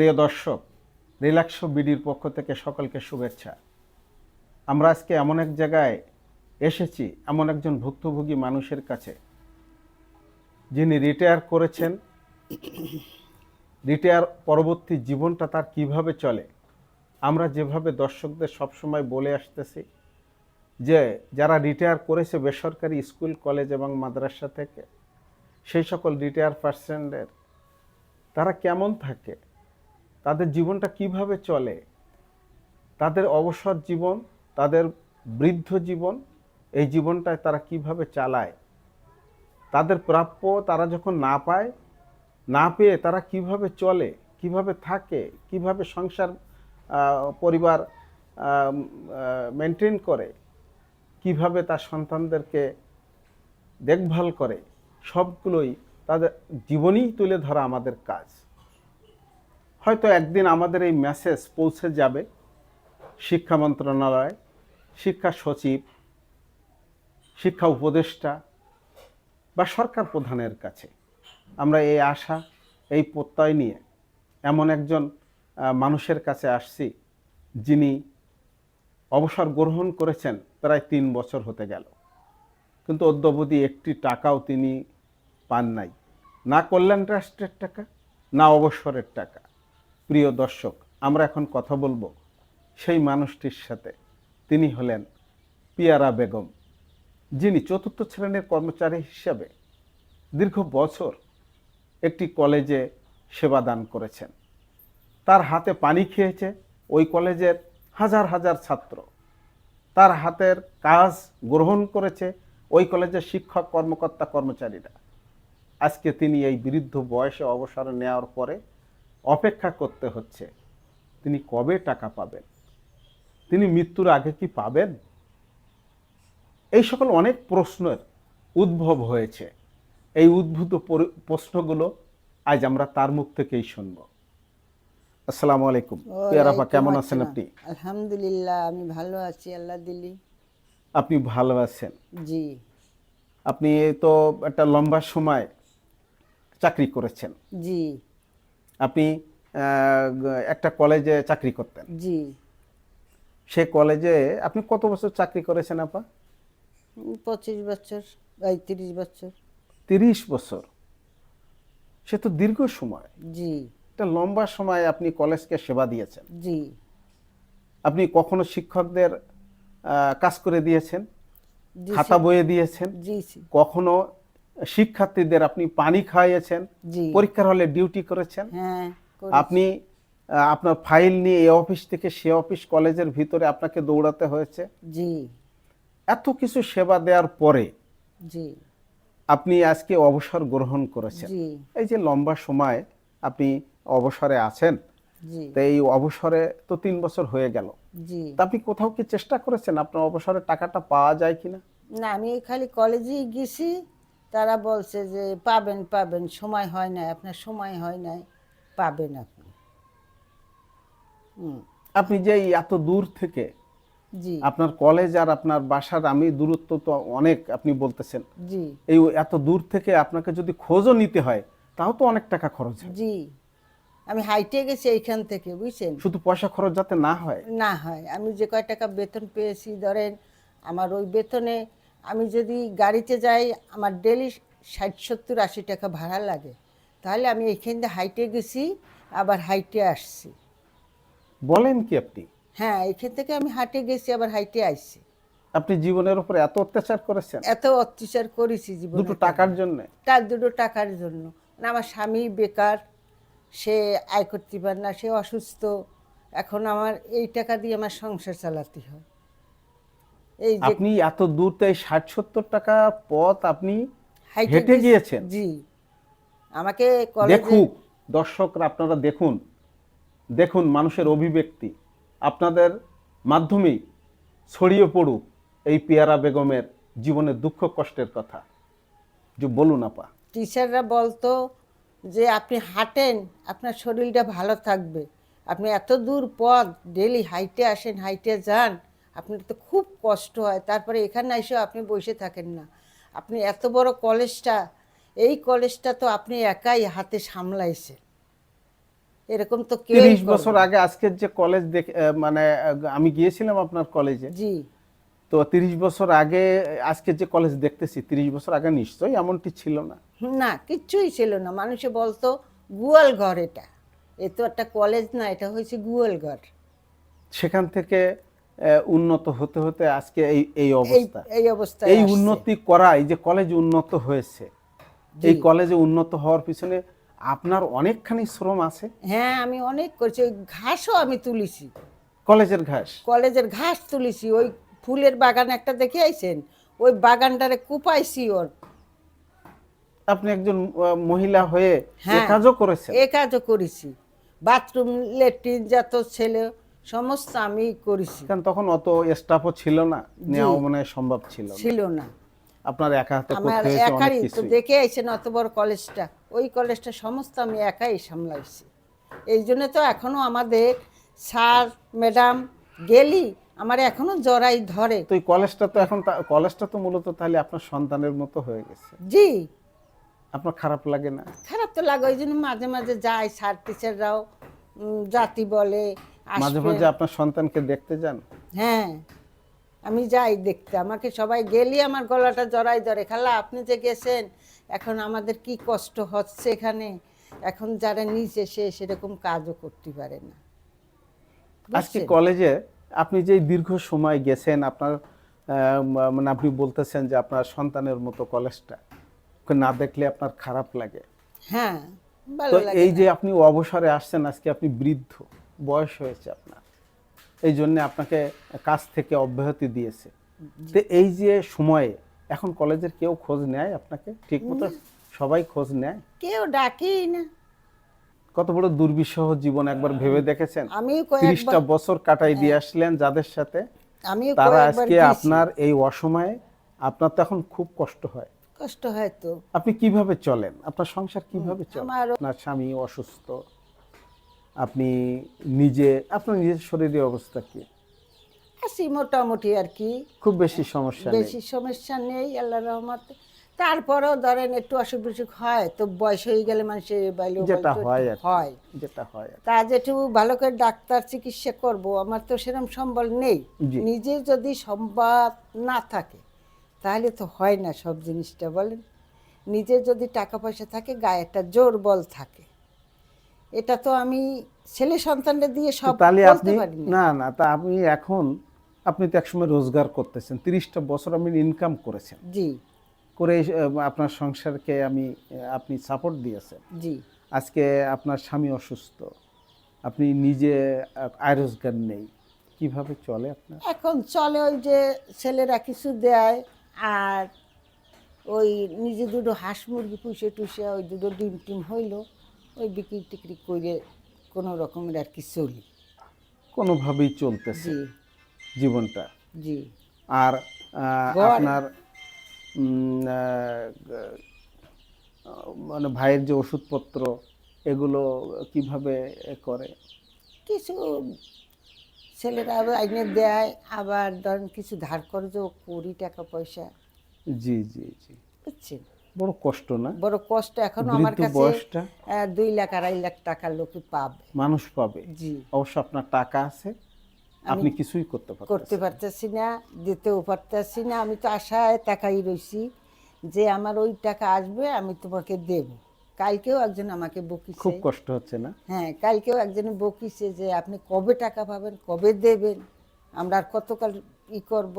প্রিয় দর্শক, রিল্যাক্সো বিডির পক্ষ থেকে সকলকে শুভেচ্ছা। আমরা আজকে এমন এক জায়গায় এসেছি, এমন একজন ভুক্তভোগী মানুষের কাছে, যিনি রিটায়ার করেছেন। রিটায়ার পরবর্তী জীবনটা তার কীভাবে চলে? আমরা যেভাবে দর্শকদের সবসময় বলে আসতেছি যে, যারা রিটায়ার করেছে বেসরকারি স্কুল, কলেজ এবং মাদ্রাসা থেকে, সেই সকল রিটায়ার পার্সেন্টের তারা কেমন থাকে? তাদের জীবনটা কীভাবে চলে? তাদের অবসর জীবন, তাদের বৃদ্ধ জীবন, এই জীবনটায় তারা কীভাবে চালায়? তাদের প্রাপ্য তারা যখন না পায়, না পেয়ে তারা কীভাবে চলে? কীভাবে থাকে? কীভাবে সংসার পরিবার মেনটেন করে? কীভাবে তার সন্তানদেরকে দেখভাল করে? সবগুলোই তাদের জীবনেই তুলে ধরা আমাদের কাজ। হয়তো একদিন আমাদের এই মেসেজ পৌঁছে যাবে শিক্ষা মন্ত্রণালয়, শিক্ষা সচিব, শিক্ষা উপদেষ্টা বা সরকার প্রধানের কাছে। আমরা এই আশা, এই প্রত্যয় নিয়ে এমন একজন মানুষের কাছে আসছি যিনি অবসর গ্রহণ করেছেন প্রায় তিন বছর হতে গেল। কিন্তু অদ্যবধি একটি টাকাও তিনি পান নাই। না কল্যাণ রাষ্ট্রের টাকা, না অবসরের টাকা। প্রিয় দর্শক, আমরা এখন কথা বলব সেই মানুষটির সাথে। তিনি হলেন পিয়ারা বেগম, যিনি চতুর্থ শ্রেণির কর্মচারী হিসাবে দীর্ঘ বছর একটি কলেজে সেবাদান করেছেন। তার হাতে পানি খেয়েছে, ওই কলেজের হাজার হাজার ছাত্র। তার হাতের কাজ গ্রহণ করেছে ওই কলেজের শিক্ষক, কর্মকর্তা, কর্মচারীরা। আজকে তিনি এই বৃদ্ধ বয়সে অবসর নেওয়ার পরে অপেক্ষা করতে হচ্ছে তিনি কবে টাকা পাবেন? তিনি মৃত্যুর আগে কি পাবেন? এই সকল অনেক প্রশ্নের উদ্ভব হয়েছে। এই উদ্ভূত প্রশ্নগুলো আজ আমরা তার মুখ থেকেই শুনব। আসসালামু আলাইকুম। পিয়ারাপা কেমন আছেন আপনি? আলহামদুলিল্লাহ আমি ভালো আছি আল্লাহ দিলি। আপনি ভালো আছেন? জি। আপনি তো একটা লম্বা সময় চাকরি করেছেন। জি। আপনি একটা কলেজে চাকরি করতেন। জি। সে কলেজে আপনি কত বছর চাকরি করেছেন আপা? পঁচিশ বছর এই তিরিশ বছর। তিরিশ বছর। সে তো দীর্ঘ সময়। জি। একটা লম্বা সময় আপনি কলেজকে সেবা দিয়েছেন। জি। আপনি কখনো শিক্ষকদের কাজ করে দিয়েছেন? খাতা বইয়ে দিয়েছেন? কখনো শিক্ষার্থীদের আপনি পানি খাইয়েছেন পরীক্ষার হলে ডিউটি করেছেন। হ্যাঁ আপনি আপনার ফাইল নিয়ে এই অফিস থেকে সে অফিস কলেজের ভিতরে আপনাকে দৌড়াতে হয়েছে। জি। এত কিছু সেবা দেওয়ার পরে জি। আপনি আজকে অবসর গ্রহণ করেছেন। এই যে লম্বা সময় আপনি অবসরে আছেন তো এই অবসরে তো তিন বছর হয়ে গেল। তা আপনি কোথাও কি চেষ্টা করেছেন? আপনার অবসরে টাকাটা পাওয়া যায় কিনা? না আমি খালি কলেজেই গেছি। তারা বলছে যে পাবেন পাবেন সময় হয় না আপনার সময় হয় নাই পাবেন আপনি। আপনি যে এত দূর থেকে জি। আপনার কলেজ আর আপনার বাসার আমি দূরত্ব তো অনেক আপনি বলতেছেন। জি। এই এত দূর থেকে আপনাকে যদি খোঁজও নিতে হয় তাও তো অনেক টাকা খরচ হয়। জি। আমি হাইটে গেছি এইখান থেকে বুঝছেন? শুধু পয়সা খরচ যাতে না হয়। না হয়। আমি যে কয় টাকা বেতন পেয়েছি ধরেন আমার ওই বেতনে আমি যদি গাড়িতে যাই আমার ডেলি ষাট সত্তর আশি টাকা ভাড়া লাগে। তাহলে আমি এখান দিয়ে হাইটে গেছি আবার হাইটে আসছি। বলেন কি আপনি? হ্যাঁ এইখান থেকে আমি হাটে গেছি আবার হাইটে আসছি আপনি জীবনের উপর এত অত্যাচার করেছেন। এত অত্যাচার করেছি জীবন দুটো টাকার জন্য? তার দুটো টাকার জন্য। না আমার স্বামী বেকার সে আয় করতে পারে না সে অসুস্থ। এখন আমার এই টাকা দিয়ে আমার সংসার চালাতে হয়। এই যে আপনি এত দূর তো এই ষাট সত্তর টাকা পথ আপনি হেঁটে গিয়েছেন। জি। আমাকে দেখুক দর্শকরা আপনারা দেখুন। দেখুন মানুষের অভিব্যক্তি। আপনাদের মাধ্যমেই ছড়িয়ে পড়ুক এই পিয়ারা বেগমের জীবনের দুঃখ কষ্টের কথা। যে বলুন আপা। টিচাররা বলতো যে আপনি হাঁটেন আপনার শরীরটা ভালো থাকবে। আপনি এত দূর পথ ডেলি হাইটে আসেন হাইটে যান আপনার তো খুব কষ্ট হয়। তারপরে এখানে এসেও আপনি বসে থাকেন না। আপনি এত বড় কলেজটা এই কলেজটা তো আপনি একাই হাতে সামলাইছেন। এরকম তো কেউ তিরিশ বছর আগে আজকের যে কলেজ দেখে মানে আমি গিয়েছিলাম আপনার কলেজে। জি। তো তিরিশ বছর আগে আজকে যে কলেজ দেখতেছি তিরিশ বছর আগে নিশ্চয়ই এমনটি ছিল না? না কিচ্ছুই ছিল না। মানুষে বলতো গুয়াল ঘর এটা। এ তো একটা কলেজ না এটা হয়েছে গুয়াল ঘর। সেখান থেকে উন্নত হতে হতে আজকে এই এই অবস্থা। এই অবস্থা এই। উন্নতি করাই যে কলেজ উন্নত হয়েছে এই কলেজে উন্নত হওয়ার পিছনে আপনার অনেকখানি শ্রম আছে। হ্যাঁ আমি অনেক করেছি। ওই ঘাসও আমি তুলেছি। কলেজের ঘাস? কলেজের ঘাস তুলেছি। ওই ফুলের বাগান একটা দেখে আইছেন? ওই বাগানটারে কুপাইছি ওর। আপনি একজন মহিলা হয়ে এ হ্যাঁ। কাজও করেছেন। এ কাজও করেছি। বাথরুম লেট্রিন যত ছেলে সমস্ত আমি করেছি। কারণ তখন অত স্টাফও ছিল না নেওয়া মনে হয় সম্ভব ছিল ছিল না। আপনার একা হাতে আমার অনেক তো দেখে আইছেন অত বড় কলেজটা। ওই কলেজটা সমস্ত আমি একাই সামলাইছি। এই জন্য তো এখনও আমাদের স্যার ম্যাডাম গেলি আমার এখনও জরাই ধরে। তো এই কলেজটা তো এখন কলেজটা তো মূলত তাহলে আপনার সন্তানের মতো হয়ে গেছে। জি। আপনার খারাপ লাগে না? খারাপ তো লাগে ওই জন্য মাঝে মাঝে যায় স্যার টিচাররাও জাতি বলে মাঝে মাঝে আপনার সন্তানকে দেখতে যান। হ্যাঁ আমি যাই দেখতে। আমাকে সবাই গেলি আমার গলাটা জড়াই ধরে। খালা আপনি যে গেছেন এখন আমাদের কি কষ্ট হচ্ছে এখানে? এখন যারা নিচে সে সেরকম কাজও করতে পারে না। আজকে কলেজে আপনি যে দীর্ঘ সময় গেছেন আপনার মানে আপনি বলতেছেন যে আপনার সন্তানের মতো কলেজটা না দেখলে আপনার খারাপ লাগে। হ্যাঁ ভালো এই যে আপনি অবসরে আসছেন আজকে আপনি বৃদ্ধ। বয়স হয়েছে আপনার। এই জন্য আপনাকে কাজ থেকে অব্যাহতি দিয়েছে। তো এই যে সময়ে এখন কলেজের কেউ খোঁজ নেয় আপনাকে? ঠিক মতো সবাই খোঁজ নেয়? কেউ ডাকেই না। কত বড় দুর্বিষহ জীবন একবার ভেবে দেখেছেন? আমিও তিরিশটা বছর কাটাই দিয়ে আসলেন যাদের সাথে। আমিও তারা আজকে আপনার এই অসময়ে আপনার তো এখন খুব কষ্ট হয়। কষ্ট হয় তো। আপনি কীভাবে চলেন? আপনার সংসার কীভাবে চলে? আপনার স্বামী অসুস্থ। আপনি নিজে আপনার নিজের শরীরের অবস্থা কি? আছি মোটামুটি আর কি। খুব বেশি সমস্যা নেই? বেশি সমস্যা নেই আল্লাহ রহমত। তারপরেও ধরেন একটু অসুখ বিসুখ হয় তো বয়স হয়ে গেলে মানুষের যেটা হয়। হয়। যেটা হয়। তা যেটু ভালো করে ডাক্তার চিকিৎসা করব আমার তো সেরকম সম্বল নেই। নিজে যদি সম্বাদ না থাকে তাহলে তো হয় না সব জিনিসটা বলেন। নিজে যদি টাকা পয়সা থাকে গায়ে একটা জোর বল থাকে। এটা তো আমি ছেলে সন্তানটা দিয়ে সব তাহলে আপনি পারি না না না তা আপনি এখন আপনি তো একসময় রোজগার করতেছেন। তিরিশটা বছর আপনি ইনকাম করেছেন। জি। করে আপনার সংসারকে আমি আপনি সাপোর্ট দিয়েছেন। জি। আজকে আপনার স্বামী অসুস্থ। আপনি নিজে আয় রোজগার নেই। কীভাবে চলে আপনার? এখন চলে ওই যে ছেলেরা কিছু দেয় আর ওই নিজে দুটো হাঁস মুরগি পুষে টুষে ওই দুটো ডিম টিম হইল। ওই বিক্রি টিক্রি করে কোনো রকমের আর কি চলি। কোনোভাবেই চলতেছে জি। জীবনটা। জি। আর আহ, ঘর- আপনার উম, আহ, মানে ভাইয়ের যে ওষুধপত্র এগুলো কীভাবে এ করে? কিছু ছেলেরা আবার আইনে দেয় আবার ধরেন কিছু ধার কর্জ করি টাকা পয়সা। জি জি জি। বুঝছেন? বড় কষ্ট না? বড় কষ্ট এখনও আমার কাছে দুই লাখ আড়াই লাখ টাকা লোকে পাবে। মানুষ পাবে। জি। অবশ্য আপনার টাকা আছে আপনি কিছুই করতে পারবেন করতে পারতেছি না দিতেও পারতেছি না আমি তো আশায় তাকাই রইছি যে আমার ওই টাকা আসবে আমি তোমাকে দেব। কালকেও একজন আমাকে বকিছে। খুব কষ্ট হচ্ছে না? হ্যাঁ কালকেও একজন বকিছে যে আপনি কবে টাকা পাবেন কবে দেবেন? আমরা আর কতকাল ই করব?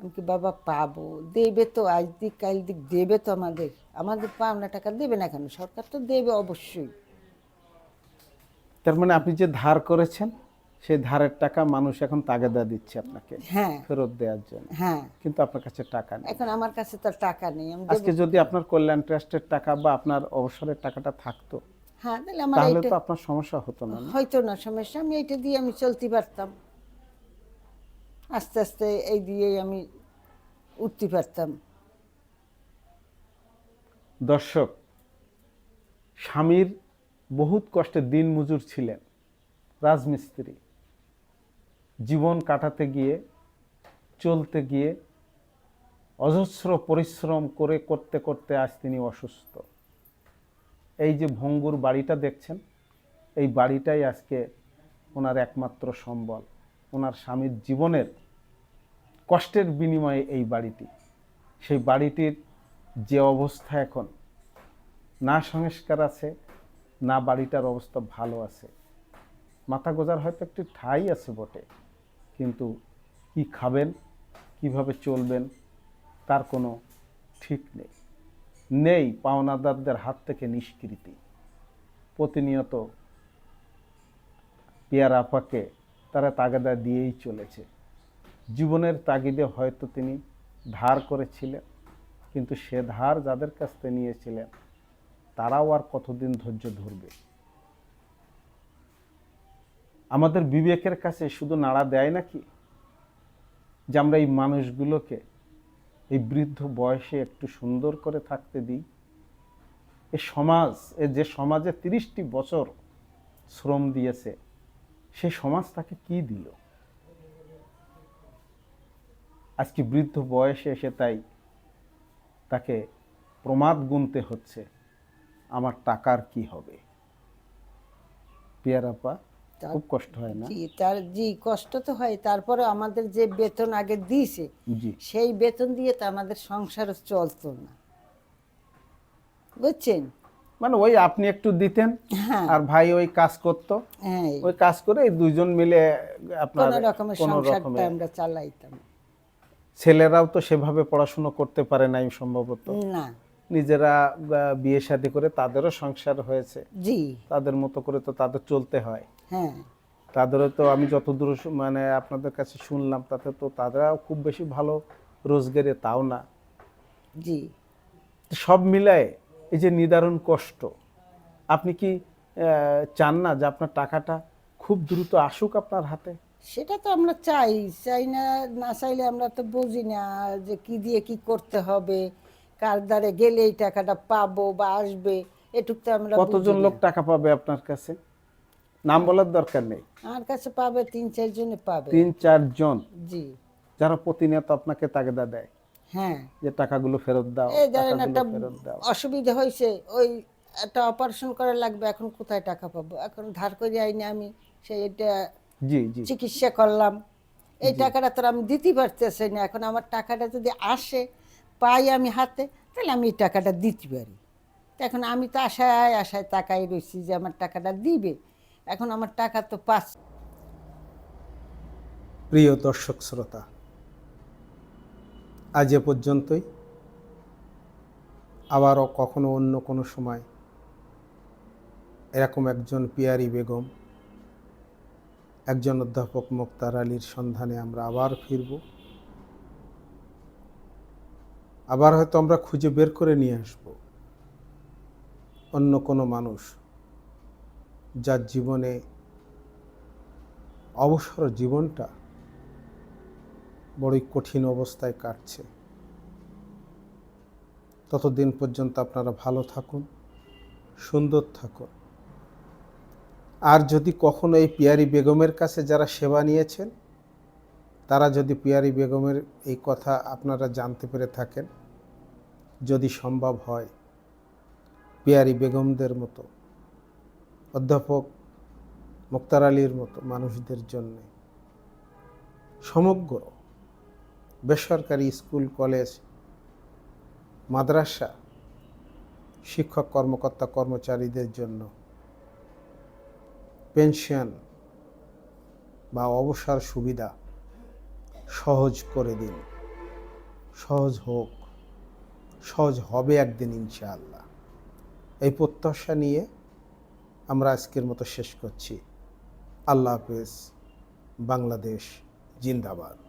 আমি কি বাবা পাবো। দেবে তো আজ দিক কাল দিক দেবে তো আমাদের। আমাদের পাওনা টাকা দেবে না কেন? সরকার তো দেবে অবশ্যই। তার মানে আপনি যে ধার করেছেন সেই ধারের টাকা মানুষ এখন তাগেদা দিচ্ছে আপনাকে হ্যাঁ। ফেরত দেওয়ার জন্য। হ্যাঁ। কিন্তু আপনার কাছে টাকা নেই। এখন আমার কাছে তো টাকা নেই। আজকে যদি আপনার কল্যাণ ট্রাস্টের টাকা বা আপনার অবসরের টাকাটা থাকতো হ্যাঁ তাহলে আমার তাহলে তো আপনার সমস্যা হতো না। না? হয়তো না সমস্যা। আমি এটা দিয়ে আমি চলতে পারতাম। আস্তে আস্তে এই দিয়েই আমি উঠতে পারতাম। দর্শক, স্বামীর বহুত কষ্টে দিন মজুর ছিলেন রাজমিস্ত্রি। জীবন কাটাতে গিয়ে, চলতে গিয়ে, অজস্র পরিশ্রম করে করতে করতে আজ তিনি অসুস্থ। এই যে ভঙ্গুর বাড়িটা দেখছেন, এই বাড়িটাই আজকে ওনার একমাত্র সম্বল। ওনার স্বামীর জীবনের কষ্টের বিনিময়ে এই বাড়িটি। সেই বাড়িটির যে অবস্থা এখন, না সংস্কার আছে, না বাড়িটার অবস্থা ভালো আছে। মাথা গোজার হয়তো একটি ঠাই আছে বটে, কিন্তু কি খাবেন, কীভাবে চলবেন, তার কোনো ঠিক নেই। নেই পাওনাদারদের হাত থেকে নিষ্কৃতি। প্রতিনিয়ত পিয়ার আপাকে তারা তাগাদা দিয়েই চলেছে। জীবনের তাগিদে হয়তো তিনি ধার করেছিলেন, কিন্তু সে ধার যাদের কাছ থেকে নিয়েছিলেন, তারাও আর কতদিন ধৈর্য ধরবে? আমাদের বিবেকের কাছে শুধু নাড়া দেয় নাকি? যে আমরা এই মানুষগুলোকে এই বৃদ্ধ বয়সে একটু সুন্দর করে থাকতে দিই? এ সমাজ, এ যে সমাজে তিরিশটি বছর শ্রম দিয়েছে সেই সমাজ তাকে কি দিল? আজকে বৃদ্ধ বয়সে এসে তাই তাকে প্রমাদ গুনতে হচ্ছে আমার টাকার কি হবে? পেয়ারাপা খুব কষ্ট হয় না? তার জি কষ্ট তো হয় তারপরে আমাদের যে বেতন আগে দিয়েছে সেই বেতন দিয়ে তো আমাদের সংসার চলতো না। বুঝছেন? মানে ওই আপনি একটু দিতেন হ্যাঁ। আর ভাই ওই কাজ করতো। হ্যাঁ। ওই কাজ করে এই দুইজন মিলে আপনার কোন রকমের আমরা চালাইতাম। ছেলেরাও তো সেভাবে পড়াশুনো করতে পারে নাই সম্ভবত। না। নিজেরা বিয়ে শাদী করে তাদেরও সংসার হয়েছে। জি। তাদের মতো করে তো তাদের চলতে হয়। হ্যাঁ। তাদেরও তো আমি যতদূর মানে আপনাদের কাছে শুনলাম তাতে তো তাদেরাও খুব বেশি ভালো রোজগারে তাও না। জি। সব মিলায় এই যে নিদারুণ কষ্ট আপনি কি চান না যে আপনার টাকাটা খুব দ্রুত আসুক আপনার হাতে? সেটা তো আমরা চাই চাই না না চাইলে আমরা তো বুঝি না যে কি দিয়ে কি করতে হবে কার দ্বারে গেলে এই টাকাটা পাবো বা আসবে এটুক তো আমরা কতজন লোক টাকা পাবে আপনার কাছে? নাম বলার দরকার নেই। আমার কাছে পাবে তিন চারজনে পাবে। তিন চারজন? জি। যারা প্রতিনিয়ত আপনাকে তাগেদা দেয়। হ্যাঁ। যে টাকাগুলো ফেরত দাও এই ধরেন একটা অসুবিধা হয়েছে ওই একটা অপারেশন করা লাগবে এখন কোথায় টাকা পাবো? এখন ধার করে আইনি আমি সেইটা জি জি। চিকিৎসা করলাম। এই টাকাটা তো আমি দিতে পারতেছি না এখন আমার টাকাটা যদি আসে পাই আমি হাতে তাহলে আমি এই টাকাটা দিতে পারি। তো এখন আমি তো আশায় আশায় তাকাই রয়েছি যে আমার টাকাটা দিবে এখন আমার টাকা তো পাস প্রিয় দর্শক শ্রোতা আজ এ পর্যন্তই। আবারও কখনো অন্য কোনো সময় এরকম একজন পিয়ারি বেগম, একজন অধ্যাপক মুক্তার আলীর সন্ধানে আমরা আবার ফিরব। আবার হয়তো আমরা খুঁজে বের করে নিয়ে আসব। অন্য কোনো মানুষ যার জীবনে অবসর জীবনটা বড়ই কঠিন অবস্থায় কাটছে। ততদিন পর্যন্ত আপনারা ভালো থাকুন, সুন্দর থাকুন। আর যদি কখনো এই পিয়ারি বেগমের কাছে যারা সেবা নিয়েছেন, তারা যদি পিয়ারি বেগমের এই কথা আপনারা জানতে পেরে থাকেন, যদি সম্ভব হয়, পিয়ারি বেগমদের মতো, অধ্যাপক মুক্তার আলীর মতো মানুষদের জন্যে, সমগ্র বেসরকারি স্কুল, কলেজ, মাদ্রাসা, শিক্ষক, কর্মকর্তা, কর্মচারীদের জন্য পেনশন বা অবসর সুবিধা সহজ করে দিন। সহজ হোক, সহজ হবে একদিন ইনশাআল্লাহ। এই প্রত্যাশা নিয়ে আমরা আজকের মতো শেষ করছি। আল্লাহ হাফেজ, বাংলাদেশ জিন্দাবাদ।